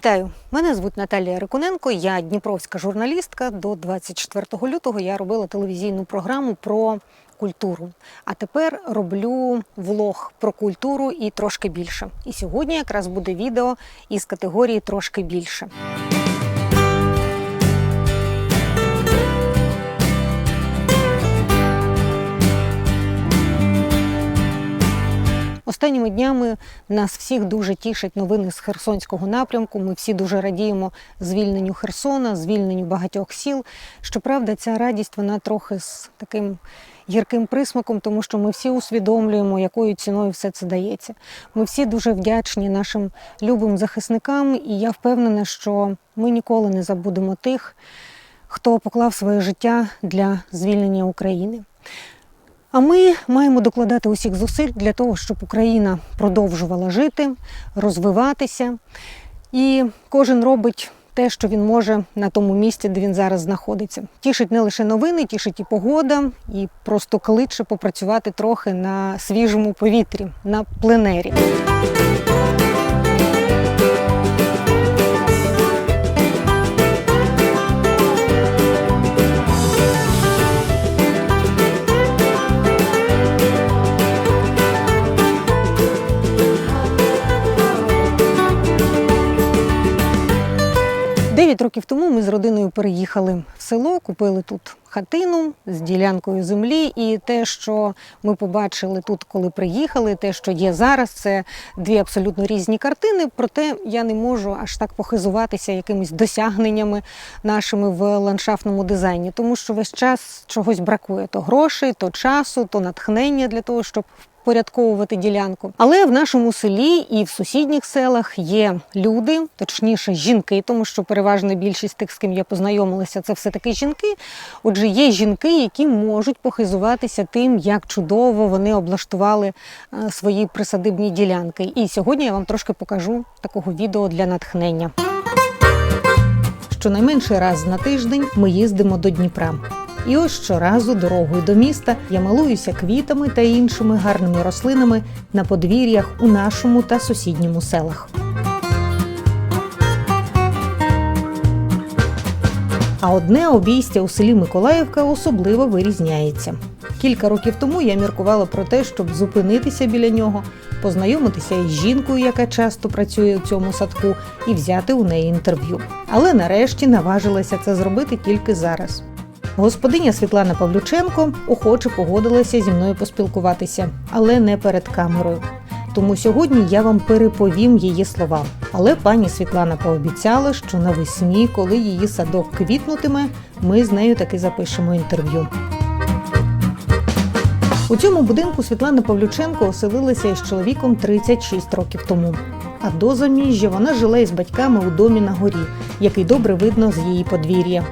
Вітаю! Мене звуть Наталія Рикуненко. Я дніпровська журналістка. До 24 лютого я робила телевізійну програму про культуру. А тепер роблю влог про культуру і трошки більше. І сьогодні якраз буде відео із категорії трошки більше. Останніми днями нас всіх дуже тішать новини з Херсонського напрямку. Ми всі дуже радіємо звільненню Херсона, звільненню багатьох сіл. Щоправда, ця радість вона трохи з таким гірким присмаком, тому що ми всі усвідомлюємо, якою ціною все це дається. Ми всі дуже вдячні нашим любим захисникам, і я впевнена, що ми ніколи не забудемо тих, хто поклав своє життя для звільнення України. А ми маємо докладати усіх зусиль для того, щоб Україна продовжувала жити, розвиватися. І кожен робить те, що він може на тому місці, де він зараз знаходиться. Тішить не лише новини, тішить і погода, і просто кличе попрацювати трохи на свіжому повітрі, на пленері. Років тому ми з родиною переїхали в село, купили тут хатину з ділянкою землі. І те, що ми побачили тут, коли приїхали, те, що є зараз, це дві абсолютно різні картини. Проте я не можу аж так похизуватися якимись досягненнями нашими в ландшафтному дизайні, тому що весь час чогось бракує: то грошей, то часу, то натхнення для того, щоб впорядковувати ділянку. Але в нашому селі і в сусідніх селах є люди, точніше, жінки, тому що переважна більшість тих, з ким я познайомилася, це все таки жінки. Отже, є жінки, які можуть похизуватися тим, як чудово вони облаштували е, свої присадибні ділянки. І сьогодні я вам трошки покажу такого відео для натхнення. Щонайменше раз на тиждень ми їздимо до Дніпра. І ось щоразу дорогою до міста я малуюся квітами та іншими гарними рослинами на подвір'ях у нашому та сусідньому селах. А одне обійстя у селі Миколаївка особливо вирізняється. Кілька років тому я міркувала про те, щоб зупинитися біля нього, познайомитися із жінкою, яка часто працює у цьому садку, і взяти у неї інтерв'ю. Але нарешті наважилася це зробити тільки зараз. Господиня Світлана Павлюченко охоче погодилася зі мною поспілкуватися, але не перед камерою. Тому сьогодні я вам переповім її слова. Але пані Світлана пообіцяла, що навесні, коли її садок квітнутиме, ми з нею таки запишемо інтерв'ю. У цьому будинку Світлана Павлюченко оселилася із чоловіком 36 років тому. А до заміжжя вона жила із батьками у домі на горі, який добре видно з її подвір'я.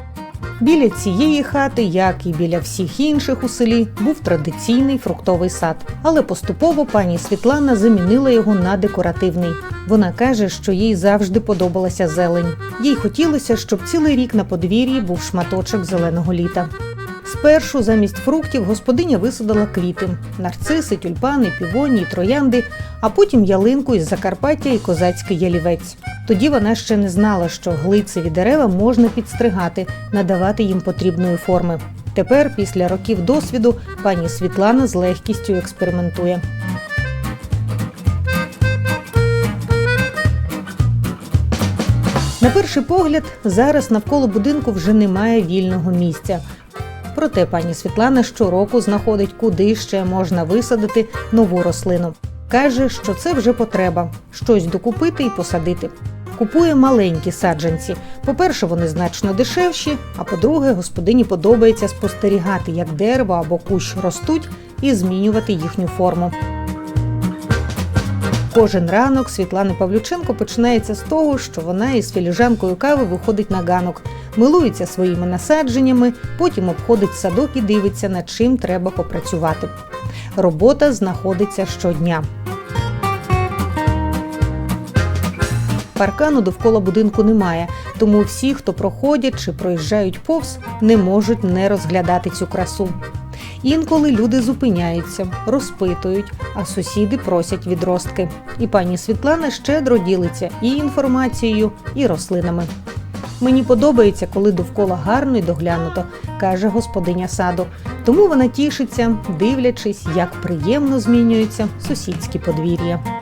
Біля цієї хати, як і біля всіх інших у селі, був традиційний фруктовий сад. Але поступово пані Світлана замінила його на декоративний. Вона каже, що їй завжди подобалася зелень. Їй хотілося, щоб цілий рік на подвір'ї був шматочок зеленого літа. Спершу замість фруктів господиня висадила квіти: нарциси, тюльпани, півоні, троянди, а потім ялинку із Закарпаття і козацький ялівець. Тоді вона ще не знала, що глицеві дерева можна підстригати, надавати їм потрібної форми. Тепер, після років досвіду, пані Світлана з легкістю експериментує. На перший погляд, зараз навколо будинку вже немає вільного місця. Проте пані Світлана щороку знаходить, куди ще можна висадити нову рослину. Каже, що це вже потреба щось докупити і посадити. Купує маленькі саджанці. По-перше, вони значно дешевші, а по-друге, господині подобається спостерігати, як дерево або кущ ростуть, і змінювати їхню форму. Кожен ранок Світлани Павлюченко починається з того, що вона із філіжанкою кави виходить на ганок, милується своїми насадженнями, потім обходить садок і дивиться, над чим треба попрацювати. Робота знаходиться щодня. Паркану довкола будинку немає, тому всі, хто проходять чи проїжджають повз, не можуть не розглядати цю красу. Інколи люди зупиняються, розпитують, а сусіди просять відростки. І пані Світлана щедро ділиться і інформацією, і рослинами. Мені подобається, коли довкола гарно і доглянуто, каже господиня саду. Тому вона тішиться, дивлячись, як приємно змінюються сусідські подвір'я.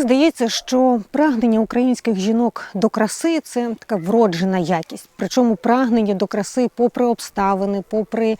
Здається, що прагнення українських жінок до краси це така вроджена якість. Причому прагнення до краси, попри обставини, попри е,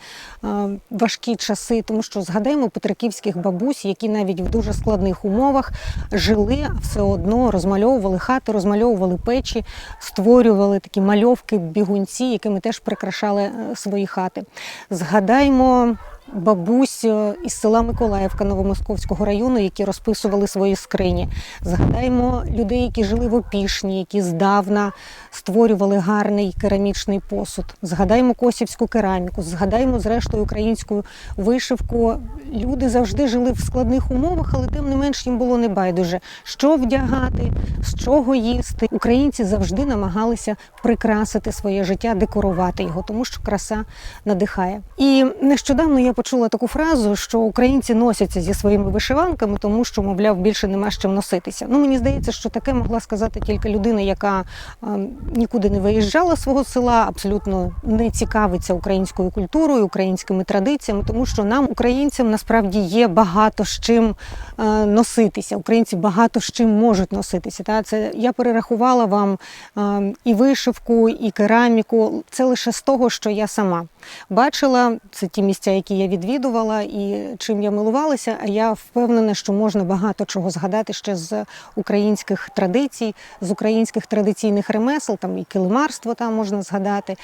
важкі часи, тому що згадаємо петриківських бабусь, які навіть в дуже складних умовах жили, а все одно розмальовували хати, розмальовували печі, створювали такі мальовки, бігунці, якими теж прикрашали е, свої хати. Згадаймо бабусь із села Миколаївка Новомосковського району, які розписували свої скрині. Згадаємо людей, які жили в Опішні, які здавна створювали гарний керамічний посуд. Згадаємо косівську кераміку, згадаємо зрештою українську вишивку. Люди завжди жили в складних умовах, але тим не менш їм було не байдуже, що вдягати, з чого їсти. Українці завжди намагалися прикрасити своє життя, декорувати його, тому що краса надихає. І нещодавно я почула таку фразу, що українці носяться зі своїми вишиванками, тому що, мовляв, більше нема з чим носитися. Ну мені здається, що таке могла сказати тільки людина, яка е, нікуди не виїжджала з свого села, абсолютно не цікавиться українською культурою, українськими традиціями, тому що нам, українцям, насправді є багато з чим е, носитися. Українці багато з чим можуть носитися. Та це я перерахувала вам е, і вишивку, і кераміку. Це лише з того, що я сама бачила. Це ті місця, які я відвідувала, і чим я милувалася. А я впевнена, що можна багато чого згадати ще з українських традицій, з українських традиційних ремесел, там і килимарство там можна згадати.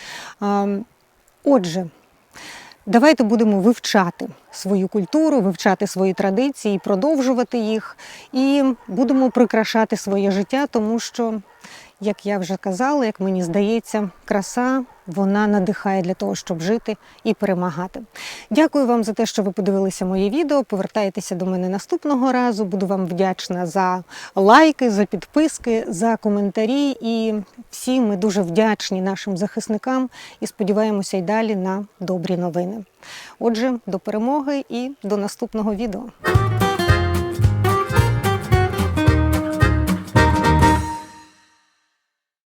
Отже. Давайте будемо вивчати свою культуру, вивчати свої традиції, продовжувати їх, і будемо прикрашати своє життя, тому що, як я вже казала, як мені здається, краса вона надихає для того, щоб жити і перемагати. Дякую вам за те, що ви подивилися моє відео. Повертайтеся до мене наступного разу. Буду вам вдячна за лайки, за підписки, за коментарі. І всі ми дуже вдячні нашим захисникам і сподіваємося й далі на добрі новини. Отже, до перемоги і до наступного відео.